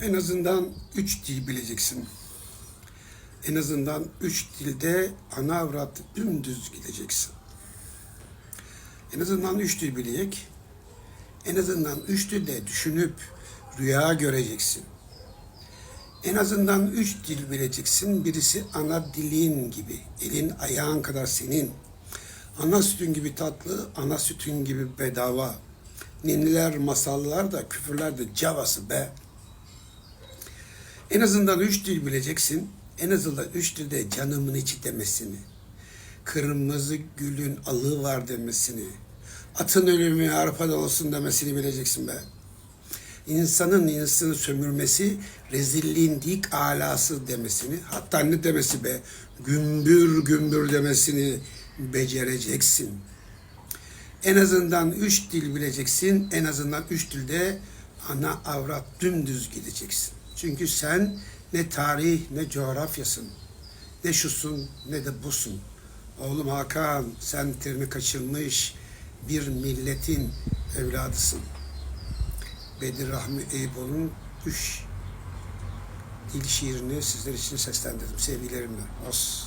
En azından üç dil bileceksin. En azından üç dilde ana avrat dümdüz gideceksin. En azından üç dil bilecek. En azından üç dilde düşünüp rüya göreceksin. En azından üç dil bileceksin. Birisi ana dilin gibi. Elin ayağın kadar senin. Ana sütün gibi tatlı, ana sütün gibi bedava. Ninniler, masallar da, küfürler de cavası be. En azından üç dil bileceksin. En azından üç dilde canımın içi demesini. Kırmızı gülün alı var demesini. Atın ölümü arpada olsun demesini bileceksin be. İnsanın insanı sömürmesi rezilliğin dik alası demesini hatta ne demesi be gümbür gümbür demesini becereceksin. En azından üç dil bileceksin. En azından üç dilde ana avrat dümdüz gideceksin. Çünkü sen ne tarih ne coğrafyasın. Ne şusun ne de busun. Oğlum Hakan sen terini kaçırmış bir milletin evladısın. Bedir Rahmi Eyüboğlu'nun üç dil şiirini sizler için seslendirdim sevgilerimle. Os.